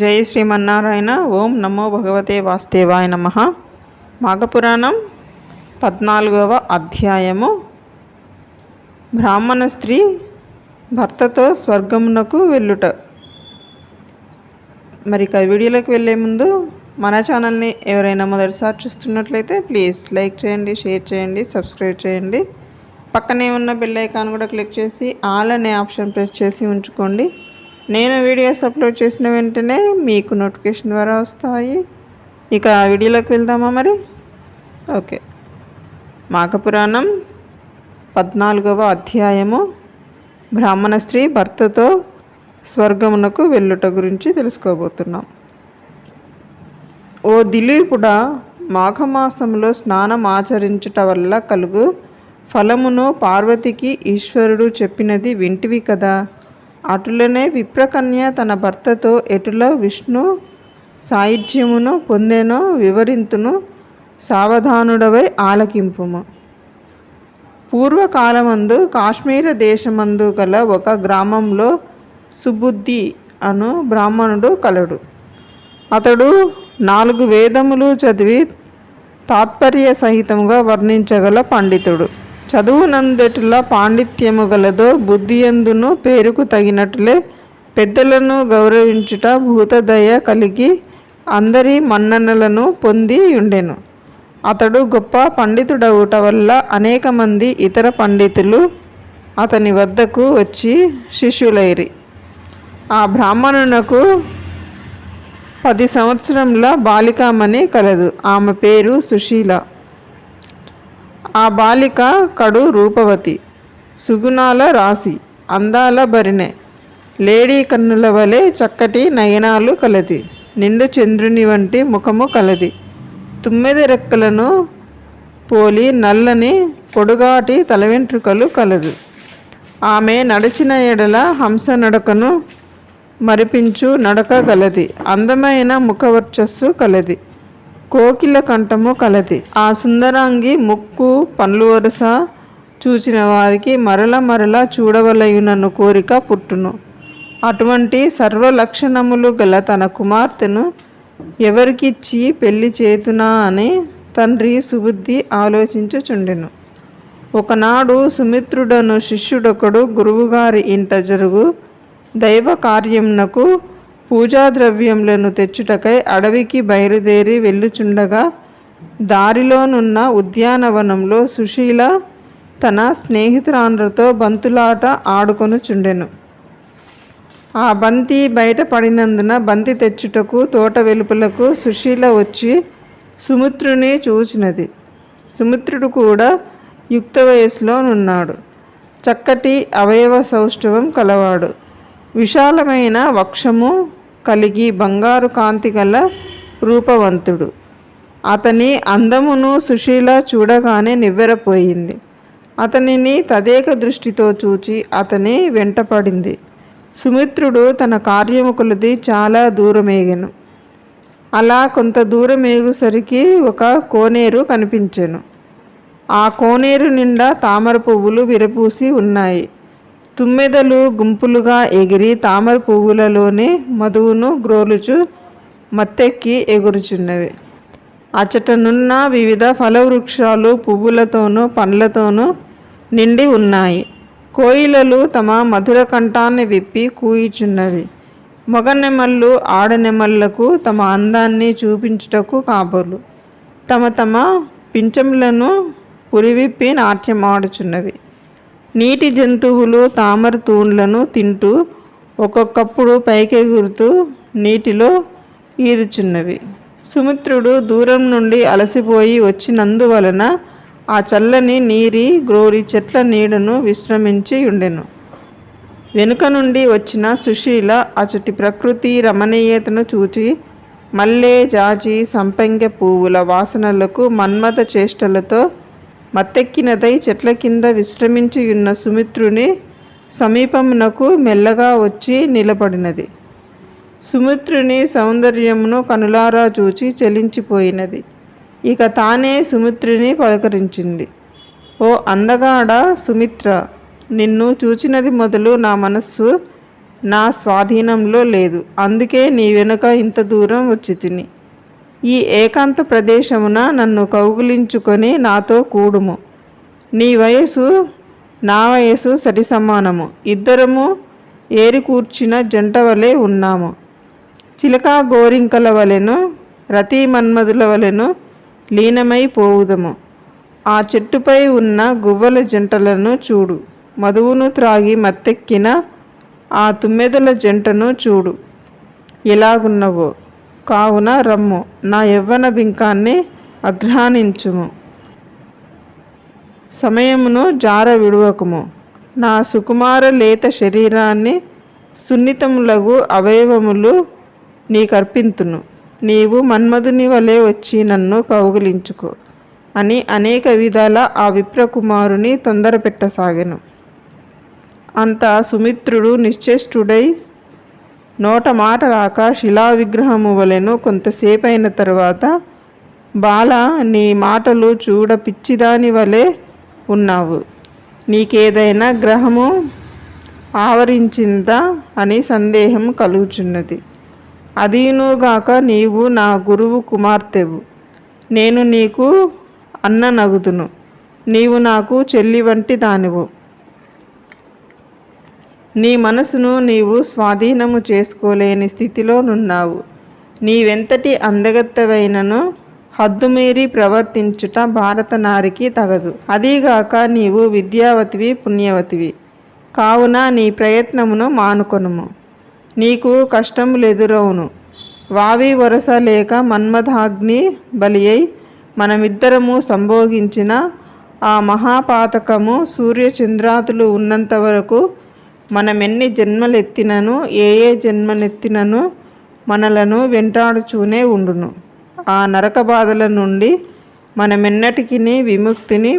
జై శ్రీమన్నారాయణ ఓం నమో భగవతే వాస్తేవాయ నమ. మాఘపురాణం పద్నాలుగవ అధ్యాయము. బ్రాహ్మణ స్త్రీ భర్తతో స్వర్గమునకు వెళ్ళుట. మరి ఇక వీడియోలోకి వెళ్ళే ముందు మన ఛానల్ని ఎవరైనా మొదటిసారి చూస్తున్నట్లయితే ప్లీజ్ లైక్ చేయండి షేర్ చేయండి సబ్స్క్రైబ్ చేయండి. పక్కనే ఉన్న బెల్ ఐకాన్ కూడా క్లిక్ చేసి ఆల్ అనే ఆప్షన్ ప్రెస్ చేసి ఉంచుకోండి. నేను వీడియోస్ అప్లోడ్ చేసిన వెంటనే మీకు నోటిఫికేషన్ ద్వారా వస్తాయి. ఇక ఆ వీడియోలోకి వెళ్దామా మరి? ఓకే. మాఘపురాణం పద్నాలుగవ అధ్యాయము. బ్రాహ్మణ స్త్రీ భర్తతో స్వర్గమునకు వెళ్ళుట గురించి తెలుసుకోబోతున్నాం. ఓ దిలీపుడా మాఘమాసంలో స్నానం ఆచరించుట వల్ల కలుగు ఫలమును పార్వతికి ఈశ్వరుడు చెప్పినది వింటివి కదా? అటులనే విప్రకన్య తన భర్తతో ఎటులో విష్ణు సాహిత్యమును పొందెనో వివరింతును సావధానుడవై ఆలకింపుము. పూర్వకాలమందు కాశ్మీర దేశమందు గల ఒక గ్రామంలో సుబుద్ధి అను బ్రాహ్మణుడు కలడు. అతడు నాలుగు వేదములు చదివి తాత్పర్య సహితంగా వర్ణించగల పండితుడు. చదువునందటిలా పాండిత్యము గలదో బుద్ధియందును పేరుకు తగినట్లే పెద్దలను గౌరవించుట భూతదయ కలిగి అందరి మన్ననలను పొంది ఉండెను అతడు గొప్ప పండితుడవుట వల్ల అనేక మంది ఇతర పండితులు అతని వద్దకు వచ్చి శిష్యులైరి. ఆ బ్రాహ్మణునకు పది సంవత్సరంల బాలికామణి కలదు. ఆమె పేరు సుశీల. ఆ బాలిక కడు రూపవతి. సుగుణాల రాశి. అందాల భరిణె. లేడీ కన్నుల వలె చక్కటి నయనాలు కలది. నిండు చంద్రుని వంటి ముఖము కలది. తుమ్మిది రెక్కలను పోలి నల్లని పొడుగాటి తలవెంట్రుకలు కలదు. ఆమె నడిచిన ఎడల హంస నడకను మరిపించు నడక గలది. అందమైన ముఖవర్చస్సు కలది. కోకిల కంఠము కలది. ఆ సుందరాంగి ముక్కు పండ్లు వరుస చూచిన వారికి మరల మరల చూడవలయునను కోరిక పుట్టును. అటువంటి సర్వలక్షణములు గల తన కుమార్తెను ఎవరికిచ్చి పెళ్ళి చేతునా అని తండ్రి సుబుద్ధి ఆలోచించుచుండెను. ఒకనాడు సుమిత్రుడను శిష్యుడొకడు గురువుగారి ఇంట జరుగు దైవ కార్యమునకు పూజాద్రవ్యములను తెచ్చుటకై అడవికి బయలుదేరి వెళ్ళుచుండగా దారిలోనున్న ఉద్యానవనంలో సుశీల తన స్నేహితురాండ్రతో బంతులాట ఆడుకొనుచుండెను. ఆ బంతి బయట పడినందున బంతి తెచ్చుటకు తోట వెలుపలకు సుశీల వచ్చి సుమిత్రుని చూచినది. సుమిత్రుడు కూడా యుక్త వయసులోనున్నాడు చక్కటి అవయవ సౌష్ఠవం కలవాడు. విశాలమైన వక్షము కలిగి బంగారు కాంతి గల రూపవంతుడు. అతని అందమును సుశీల చూడగానే నివ్వెరపోయింది. అతనిని తదేక దృష్టితో చూచి అతని వెంటపడింది. సుమిత్రుడు తన కార్యము కొలది చాలా దూరమేగెను. అలా కొంత దూరమేగుసరికి ఒక కోనేరు కనిపించెను. ఆ కోనేరు నిండా తామర పువ్వులు విరపూసి ఉన్నాయి. తుమ్మెదలు గుంపులుగా ఎగిరి తామర పువ్వులలోనే మధువును గ్రోలుచు మత్తెక్కి ఎగురుచున్నవి. అచటనున్న వివిధ ఫలవృక్షాలు పువ్వులతోనూ పండ్లతోనూ నిండి ఉన్నాయి. కోయిలలు తమ మధుర కంఠాన్ని విప్పి కూయిచున్నవి. మగనెమళ్ళు ఆడనెమళ్ళకు తమ అందాన్ని చూపించుటకు కాబోలు తమ తమ పింఛములను పురివిప్పి నాట్యమాడుచున్నవి. నీటి జంతువులు తామర తూన్లను తింటూ ఒక్కొక్కప్పుడు పైకెగురుతూ నీటిలో ఈదుచున్నవి. సుమిత్రుడు దూరం నుండి అలసిపోయి వచ్చినందువలన ఆ చల్లని నీరి గ్రోరి చెట్ల నీడను విశ్రమించి ఉండెను. వెనుక నుండి వచ్చిన సుశీల అచటి ప్రకృతి రమణీయతను చూచి మల్లె జాజి సంపెంగ పువ్వుల వాసనలకు మన్మథ చేష్టలతో మత్తెక్కినదై చెట్ల కింద విశ్రమించియున్న సుమిత్రుని సమీపమునకు మెల్లగా వచ్చి నిలబడినది. సుమిత్రుని సౌందర్యమును కనులారా చూచి చెలించిపోయినది. ఇక తానే సుమిత్రుని పలకరించింది. ఓ అందగాడ సుమిత్ర నిన్ను చూచినది మొదలు నా మనస్సు నా స్వాధీనంలో లేదు. అందుకే నీ వెనుక ఇంత దూరం వచ్చి తిని ఈ ఏకాంత ప్రదేశమున నన్ను కౌగులించుకొని నాతో కూడుము. నీ వయసు నా వయసు సరి సమానము ఇద్దరము ఏరి కూర్చిన జంట వలె ఉన్నాము. చిలకా గోరింకల వలెను రతి మన్మధుల వలెను లీనమై పోవుదము. ఆ చెట్టుపై ఉన్న గువ్వల జంటలను చూడు. మధువును త్రాగి మత్తెక్కిన ఆ తుమ్మెదల జంటను చూడు. ఎలాగున్నవో? కావున రమ్ము నా యవ్వన బింకాన్ని అఘ్రానించుము సమయమును జార విడువకుము. నా సుకుమార లేత శరీరాన్ని సున్నితములగు అవయవములు నీకర్పింతును. నీవు మన్మధుని వలె వచ్చి నన్ను కౌగిలించుకో అని అనేక విధాల ఆ విప్రకుమారుని తొందర పెట్టసాగెను అంత సుమిత్రుడు నిశ్చేష్టుడై నోట మాట రాక శిలా విగ్రహము వలెను కొంతసేపైన తరువాత బాల నీ మాటలు చూడ పిచ్చిదాని వలె ఉన్నావు. నీకేదైనా గ్రహము ఆవరించిందా? అని సందేహం కలుగుచున్నది. అదీనుగాక నీవు నా గురువు కుమార్తెవు. నేను నీకు అన్న నగుదును నీవు నాకు చెల్లి వంటి దానివు. నీ మనసును నీవు స్వాధీనము చేసుకోలేని స్థితిలో నున్నావు. నీవెంతటి అందగత్తవైనను హద్దుమీరి ప్రవర్తించుట భారత నారికి తగదు. అదీగాక నీవు విద్యావతివి పుణ్యవతివి. కావున నీ ప్రయత్నమును మానుకొనుము. నీకు కష్టములెదురవును. వావి వరస లేక మన్మథాగ్ని బలి అయి మనమిద్దరము సంభోగించిన ఆ మహాపాతకము సూర్యచంద్రాతులు ఉన్నంత వరకు మనమెన్ని జన్మలెత్తినను ఏ ఏ జన్మనెత్తినను మనలను వెంటాడుచూనే ఉండును. ఆ నరక బాధల నుండి మనమెన్నటికి విముక్తిని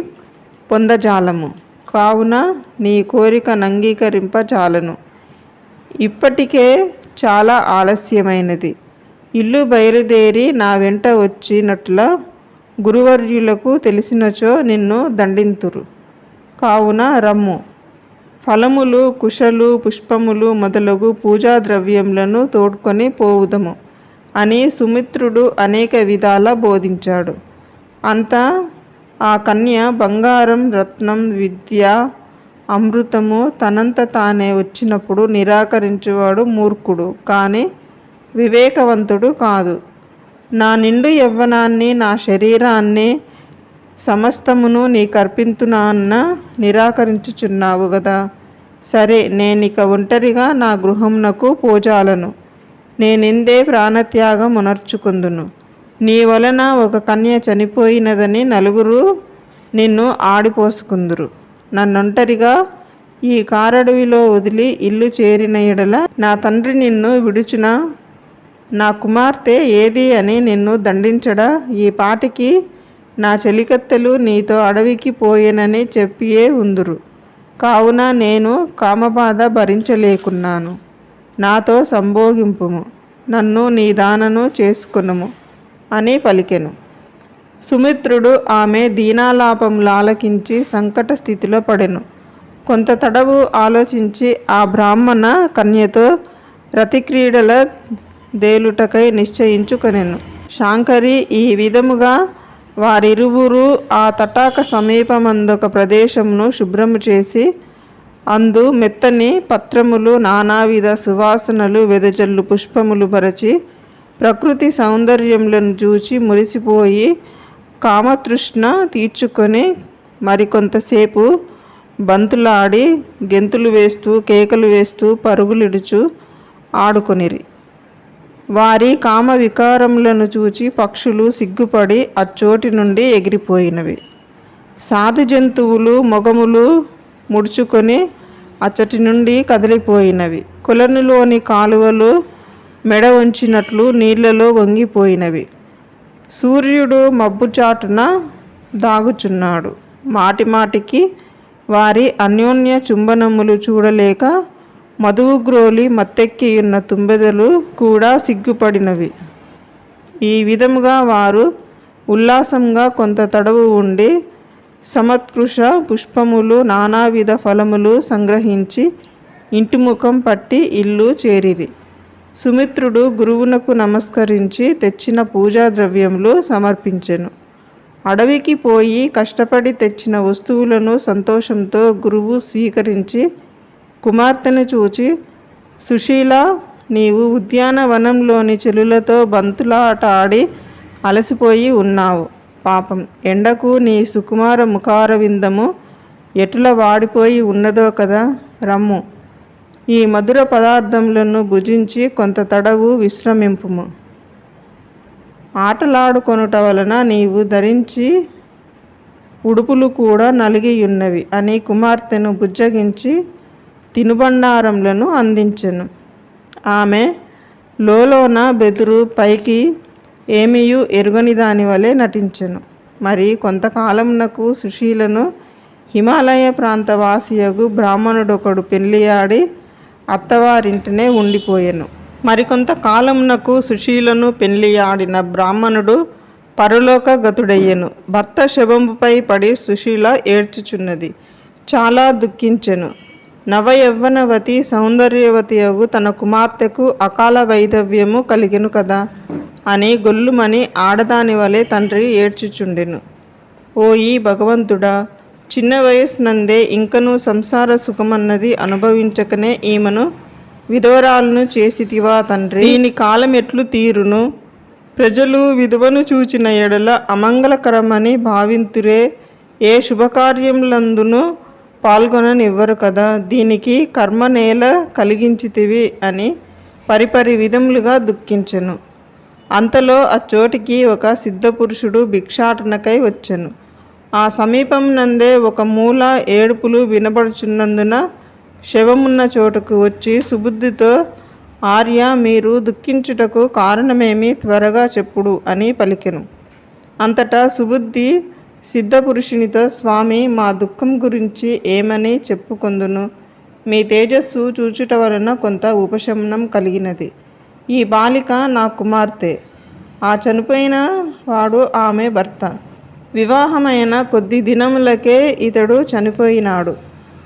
పొందజాలము. కావున నీ కోరిక నంగీకరింపజాలను. ఇప్పటికే చాలా ఆలస్యమైనది. ఇల్లు బయలుదేరి నా వెంట వచ్చినట్ల గురువర్యులకు తెలిసినచో నిన్ను దండింతురు. కావున రమ్ము. ఫలములు కుశలు పుష్పములు మొదలగు పూజా ద్రవ్యములను తోడ్కొని పోవుదము. అని సుమిత్రుడు అనేక విధాల బోధించాడు. అంతా ఆ కన్య బంగారం రత్నం విద్య అమృతము తనంత తానే వచ్చినప్పుడు నిరాకరించేవాడు మూర్ఖుడు. కానీ వివేకవంతుడు కాదు. నా నిండు యవ్వనాన్ని నా శరీరాన్ని సమస్తమును నీకర్పింతునాన్న నిరాకరించుచున్నావు గదా. సరే నేనిక ఒంటరిగా నా గృహంనకు పోజాలను. నేనిందే ప్రాణత్యాగం ఉనర్చుకుందును. నీ వలన ఒక కన్య చనిపోయినదని నలుగురు నిన్ను ఆడిపోసుకుందురు. నన్నొంటరిగా ఈ కారడవిలో వదిలి ఇల్లు చేరిన ఎడల నా తండ్రి నిన్ను విడుచున? నా కుమార్తె ఏది అని నిన్ను దండించడా? ఈ పాటికి నా చెలికత్తెలు నీతో అడవికి పోయేనని చెప్పియే ఉందురు. కావున నేను కామబాధ భరించలేకున్నాను. నాతో సంభోగింపుము. నన్ను నీ దానను చేసుకునుము అని పలికెను. సుమిత్రుడు ఆమె దీనాలాపంలాలకించి సంకట స్థితిలో పడెను. కొంత తడవు ఆలోచించి ఆ బ్రాహ్మణ కన్యతో రతిక్రీడల దేలుటకై నిశ్చయించుకొనెను. శాంకరి ఈ విధముగా వారిరువురు ఆ తటాక సమీపమందొక ప్రదేశమును శుభ్రము చేసి అందు మెత్తని పత్రములు నానావిధ సువాసనలు వెదజల్లు పుష్పములు పరచి ప్రకృతి సౌందర్యములను చూచి మురిసిపోయి కామతృష్ణ తీర్చుకొని మరికొంతసేపు బంతులాడి గెంతులు వేస్తూ కేకలు వేస్తూ పరుగులిడుచు ఆడుకొనిరి. వారి కామ వికారములను చూచి పక్షులు సిగ్గుపడి అచ్చోటి నుండి ఎగిరిపోయినవి. సాధు జంతువులు మొగములు ముడుచుకొని అచ్చటి నుండి కదిలిపోయినవి. కులనులోని కాలువలు మెడ వంచినట్లు నీళ్ళలో వంగిపోయినవి. సూర్యుడు మబ్బుచాటున దాగుచున్నాడు. మాటిమాటికి వారి అన్యోన్య చుంబనములు చూడలేక మధువు గ్రోలి మత్తెక్కియున్న తుంబెదలు కూడా సిగ్గుపడినవి. ఈ విధముగా వారు ఉల్లాసంగా కొంత తడవు ఉండి సమత్కృష పుష్పములు నానావిధ ఫలములు సంగ్రహించి ఇంటి ముఖం పట్టి ఇల్లు చేరిరి. సుమిత్రుడు గురువునకు నమస్కరించి తెచ్చిన పూజా ద్రవ్యములు సమర్పించెను. అడవికి పోయి కష్టపడి తెచ్చిన వస్తువులను సంతోషంతో గురువు స్వీకరించి కుమార్తెను చూచి సుశీల నీవు ఉద్యానవనంలోని చెలులతో బంతులాట ఆడి అలసిపోయి ఉన్నావు. పాపం ఎండకు నీ సుకుమార ముఖార విందము ఎటుల వాడిపోయి ఉన్నదో కదా రమ్ము. ఈ మధుర పదార్థములను భుజించి కొంత తడవు విశ్రమింపుము. ఆటలాడుకొనుట వలన నీవు ధరించి ఉడుపులు కూడా నలిగియున్నవి అని కుమార్తెను బుజ్జగించి తినుబండారములను అందించెను. ఆమె లోలోన బెదురు పైకి ఏమీయు ఎరుగని దాని వలె నటించెను. మరి కొంతకాలమునకు సుశీలను హిమాలయ ప్రాంతవాసియగు బ్రాహ్మణుడొకడు పెళ్ళియాడి అత్తవారింటినే ఉండిపోయెను. మరికొంత కాలమునకు సుశీలను పెళ్ళియాడిన బ్రాహ్మణుడు పరలోక గతుడయ్యెను. భర్త శవంపై పడి సుశీల ఏడ్చుచున్నది. చాలా దుఃఖించెను. నవయవ్వనవతి సౌందర్యవతియగు తన కుమార్తెకు అకాల వైధవ్యము కలిగెను కదా. అని గొల్లుమని ఆడదాని వలె తండ్రి ఏడ్చుచుండెను. ఓ ఈ భగవంతుడా చిన్న వయస్సునందే ఇంకను సంసార సుఖమన్నది అనుభవించకనే ఈమెను విధవరాలను చేసితివా తండ్రి? దీని కాలం ఎట్లు తీరును? ప్రజలు విధవను చూచిన ఎడల అమంగళకరమని భావింతురే ఏ శుభకార్యములందునూ పాల్గొననివ్వరు కదా. దీనికి కర్మ నేల కలిగించితివి అని పరిపరి విధములుగా దుఃఖించెను. అంతలో అచ్చోటికి ఒక సిద్ధపురుషుడు భిక్షాటనకై వచ్చెను. ఆ సమీపం నందే ఒక మూల ఏడుపులు వినబడుచున్నందున శవమున్న చోటుకు వచ్చి సుబుద్ధితో ఆర్య మీరు దుఃఖించుటకు కారణమేమి? త్వరగా చెప్పుడు అని పలికెను. అంతటా సుబుద్ధి సిద్ధపురుషునితో స్వామి మా దుఃఖం గురించి ఏమని చెప్పుకొందును? మీ తేజస్సు చూచుట వలన కొంత ఉపశమనం కలిగినది. ఈ బాలిక నా కుమార్తె. ఆ చనిపోయిన వాడు ఆమె భర్త. వివాహమైన కొద్ది దినములకే ఇతడు చనిపోయినాడు.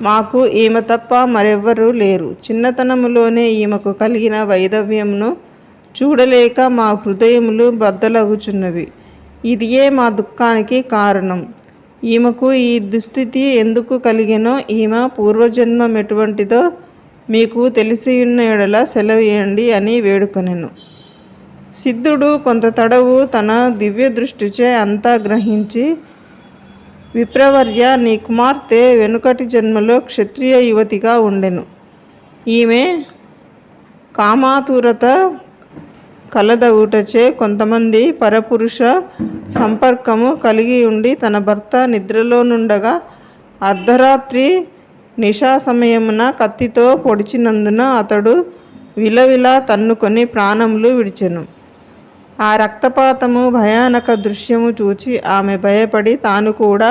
మాకు ఈమె తప్ప మరెవ్వరూ లేరు. చిన్నతనములోనే ఈమెకు కలిగిన వైధవ్యమును చూడలేక మా హృదయములు బద్దలగుచున్నవి. ఇదియే మా దుఃఖానికి కారణం. ఈమెకు ఈ దుస్థితి ఎందుకు కలిగినో ఈమె పూర్వజన్మం ఎటువంటిదో మీకు తెలిసియున్న ఎడల సెలవేయండి అని వేడుకొనెను. సిద్ధుడు కొంత తడవు తన దివ్య దృష్టిచే అంతా గ్రహించి విప్రవర్య నీ కుమార్తె వెనుకటి జన్మలో క్షత్రియ యువతిగా ఉండెను. ఈమె కామాతురత కలదగుటచే కొంతమంది పరపురుష సంపర్కము కలిగి ఉండి తన భర్త నిద్రలోనుండగా అర్ధరాత్రి నిషా సమయమున కత్తితో పొడిచినందున అతడు విలవిలా తన్నుకొని ప్రాణములు విడిచెను. ఆ రక్తపాతము భయానక దృశ్యము చూచి ఆమె భయపడి తాను కూడా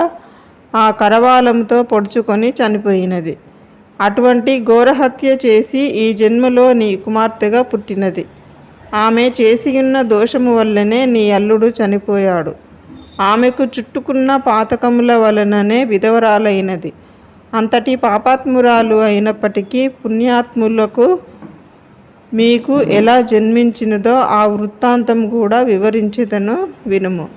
ఆ కరవాలంతో పొడుచుకొని చనిపోయినది. అటువంటి ఘోరహత్య చేసి ఈ జన్మలో నీ కుమార్తెగా పుట్టినది. ఆమె చేసియున్న దోషము వల్లనే నీ అల్లుడు చనిపోయాడు. ఆమెకు చుట్టుకున్న పాతకముల వలననే విధవరాలైనది. అంతటి పాపాత్మురాలు అయినప్పటికీ పుణ్యాత్ములకు మీకు ఎలా జన్మించినదో ఆ వృత్తాంతం కూడా వివరించిదను వినుము.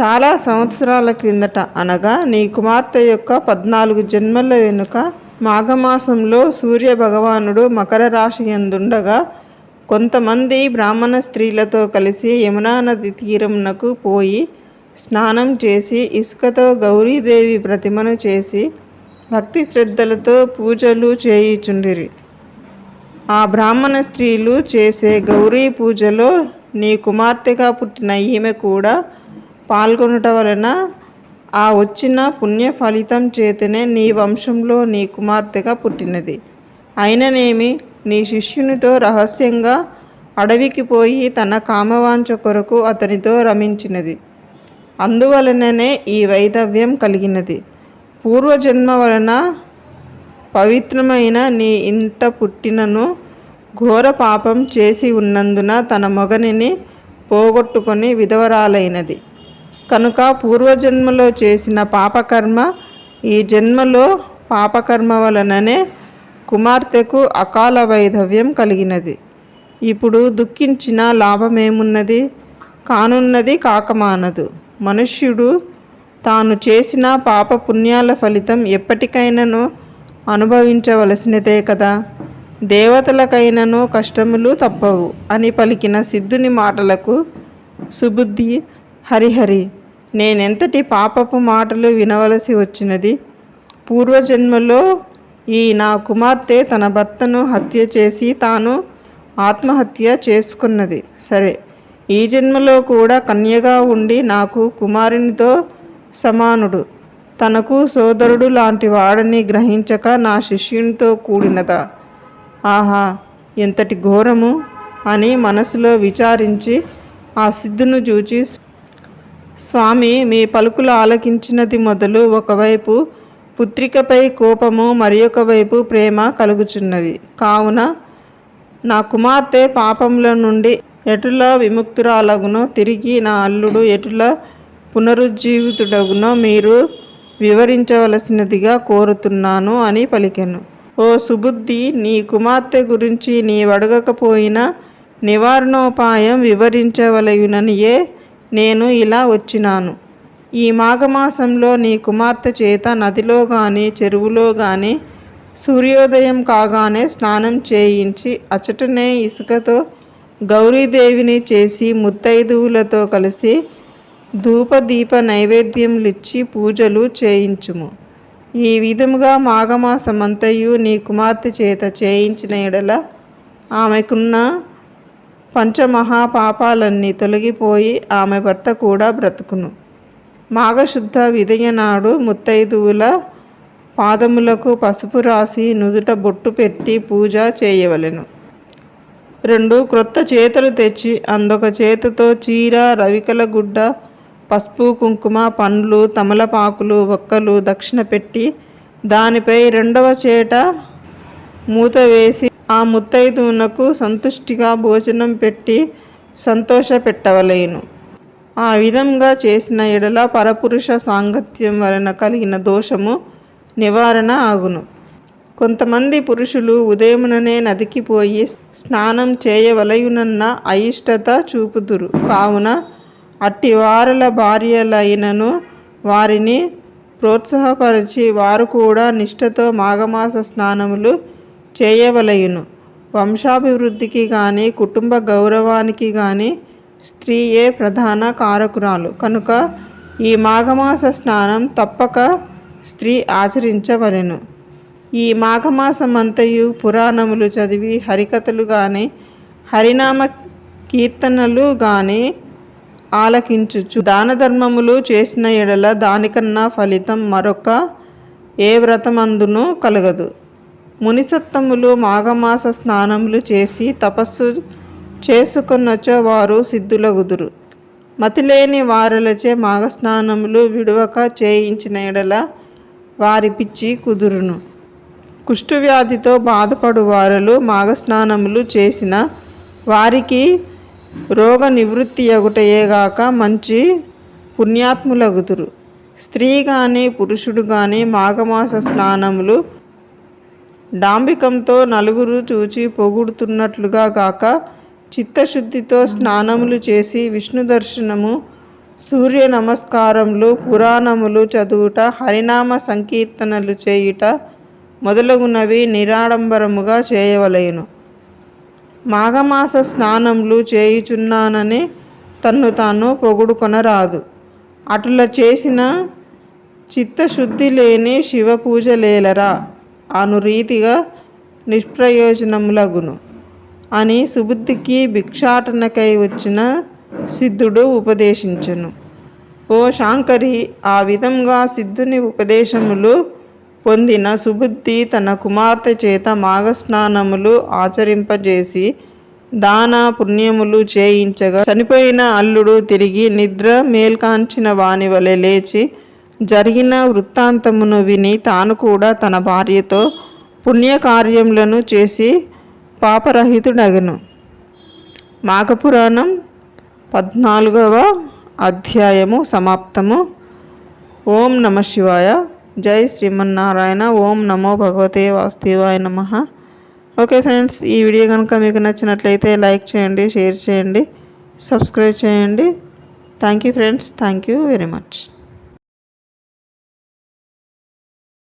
చాలా సంవత్సరాల క్రిందట అనగా నీ కుమార్తె యొక్క పద్నాలుగు జన్మల వెనుక మాఘమాసంలో సూర్య భగవానుడు మకర రాశి ఎందుండగా కొంతమంది బ్రాహ్మణ స్త్రీలతో కలిసి యమునా నది తీరంనకు పోయి స్నానం చేసి ఇసుకతో గౌరీదేవి ప్రతిమను చేసి భక్తి శ్రద్ధలతో పూజలు చేయుచుండిరి. ఆ బ్రాహ్మణ స్త్రీలు చేసే గౌరీ పూజలో నీ కుమార్తెగా పుట్టిన ఈమె కూడా పాల్గొనట వలన ఆ వచ్చిన పుణ్య ఫలితం చేతనే నీ వంశంలో నీ కుమార్తెగా పుట్టినది. అయిననేమి? నీ శిష్యునితో రహస్యంగా అడవికి పోయి తన కామవాంఛ కొరకు అతనితో రమించినది. అందువలననే ఈ వైధవ్యం కలిగినది. పూర్వజన్మ వలన పవిత్రమైన నీ ఇంట పుట్టినను ఘోర పాపం చేసి ఉన్నందున తన మొగనిని పోగొట్టుకొని విధవరాలైనది. కనుక పూర్వజన్మలో చేసిన పాపకర్మ ఈ జన్మలో పాపకర్మ వలననే కుమార్తెకు అకాల వైధవ్యం కలిగినది. ఇప్పుడు దుఃఖించిన లాభమేమున్నది? కానున్నది కాకమానదు. మనుష్యుడు తాను చేసిన పాప పుణ్యాల ఫలితం ఎప్పటికైనాను అనుభవించవలసినదే కదా? దేవతలకైనను కష్టములు తప్పవు అని పలికిన సిద్ధుని మాటలకు సుబుద్ధి హరిహరి నేనెంతటి పాపపు మాటలు వినవలసి వచ్చినది? పూర్వజన్మలో ఈ నా కుమార్తె తన భర్తను హత్య చేసి తాను ఆత్మహత్య చేసుకున్నది. సరే ఈ జన్మలో కూడా కన్యగా ఉండి నాకు కుమారునితో సమానుడు. తనకు సోదరుడు లాంటి వాడని గ్రహించక నా శిష్యునితో కూడినదా? ఆహా ఎంతటి ఘోరము అని మనసులో విచారించి ఆ సిద్ధును చూచి స్వామి మీ పలుకులు ఆలకించినది మొదలు ఒకవైపు పుత్రికపై కోపము మరి వైపు ప్రేమ కలుగుచున్నవి. కావున నా కుమార్తె పాపముల నుండి ఎటుల విముక్తురాలగునో తిరిగి నా అల్లుడు ఎటుల పునరుజ్జీవితుడగునో మీరు వివరించవలసినదిగా కోరుతున్నాను అని పలికెను. ఓ సుబుద్ధి నీ కుమార్తె గురించి నీ అడగకపోయినా నివారణోపాయం వివరించవలయుననియే నేను ఇలా వచ్చినాను. ఈ మాఘమాసంలో నీ కుమార్తె చేత నదిలో కానీ చెరువులో కానీ సూర్యోదయం కాగానే స్నానం చేయించి అచటనే ఇసుకతో గౌరీదేవిని చేసి ముత్తైదువులతో కలిసి ధూపదీప నైవేద్యములిచ్చి పూజలు చేయించుము. ఈ విధముగా మాఘమాసమంతయు నీ కుమార్తె చేత చేయించిన ఎడల ఆమెకున్న పంచమహాపాపాలన్నీ తొలగిపోయి ఆమె భర్త కూడా బ్రతుకును. మాఘశుద్ధ విదయనాడు ముత్తైదువుల పాదములకు పసుపు రాసి నుదుట బొట్టు పెట్టి పూజ చేయవలెను. రెండు క్రొత్త చేతులు తెచ్చి అందొక చేతితో చీర రవికల గుడ్డ పసుపు కుంకుమ పండ్లు తమలపాకులు ఒక్కలు దక్షిణ పెట్టి దానిపై రెండవ చేట మూత వేసి ఆ ముత్తైదువునకు సంతుష్టిగా భోజనం పెట్టి సంతోష పెట్టవలేను ఆ విధంగా చేసిన ఎడల పరపురుష సాంగత్యం వలన కలిగిన దోషము నివారణ ఆగును. కొంతమంది పురుషులు ఉదయముననే నదికి పోయి స్నానం చేయవలయునన్న అయిష్టత చూపుదురు. కావున అట్టి వారల భార్యలైనను వారిని ప్రోత్సాహపరిచి వారు కూడా నిష్ఠతో మాఘమాస స్నానములు చేయవలయును. వంశాభివృద్ధికి కానీ కుటుంబ గౌరవానికి కానీ స్త్రీయే ప్రధాన కారకురాలు. కనుక ఈ మాఘమాస స్నానం తప్పక స్త్రీ ఆచరించవలెను. ఈ మాఘమాసమంతయు పురాణములు చదివి హరికథలు కానీ హరినామ కీర్తనలు కానీ ఆలకించుచు దాన ధర్మములు చేసిన ఎడల దానికన్నా ఫలితం మరొక ఏ వ్రతమందునూ కలగదు. మునిసత్తములు మాఘమాస స్నానములు చేసి తపస్సు చేసుకున్నచో వారు సిద్ధులగుదురు. మతిలేని వారులచే మాఘస్నానములు విడవక చేయించిన ఎడల వారి పిచ్చి కుదురును. కుష్ఠవ్యాధితో బాధపడు వారులు మాఘస్నానములు చేసిన వారికి రోగ నివృత్తి ఎగుటయేగాక మంచి పుణ్యాత్ములగుదురు. స్త్రీ కానీ పురుషుడు కానీ మాఘమాస స్నానములు డాంబికంతో నలుగురు చూచి పొగుడుతున్నట్లుగా గాక చిత్తశుద్ధితో స్నానములు చేసి విష్ణు దర్శనము సూర్య నమస్కారములు పురాణములు చదువుట హరినామ సంకీర్తనలు చేయుట మొదలగునవి నిరాడంబరముగా చేయవలేను. మాఘమాస స్నానములు చేయుచున్నానని తన్ను తాను పొగుడుకొనరాదు. అటుల చేసిన చిత్తశుద్ధి లేని శివ పూజలేలరా అను రీతిగా నిష్ప్రయోజనములగును. అని సుబుద్ధికి భిక్షాటనకై వచ్చిన సిద్ధుడు ఉపదేశించను. ఓ శాంకరి ఆ విధంగా సిద్ధుని ఉపదేశములు పొందిన సుబుద్ధి తన కుమార్తె చేత మాఘస్నానములు ఆచరింపజేసి దాన పుణ్యములు చేయించగా చనిపోయిన అల్లుడు తిరిగి నిద్ర మేల్కాంచిన వాని వలె లేచి జరిగిన వృత్తాంతమును విని తాను కూడా తన భార్యతో పుణ్యకార్యములను చేసి పాపరహితుడగను. మాఘపురాణం పద్నాలుగవ అధ్యాయము సమాప్తము. ఓం నమ శివాయ. జై శ్రీమన్నారాయణ. ఓం నమో భగవతే వాసుదేవాయ నమ. ఓకే ఫ్రెండ్స్ ఈ వీడియో కనుక మీకు నచ్చినట్లయితే లైక్ చేయండి షేర్ చేయండి సబ్స్క్రైబ్ చేయండి. Thank you friends. Thank you very much.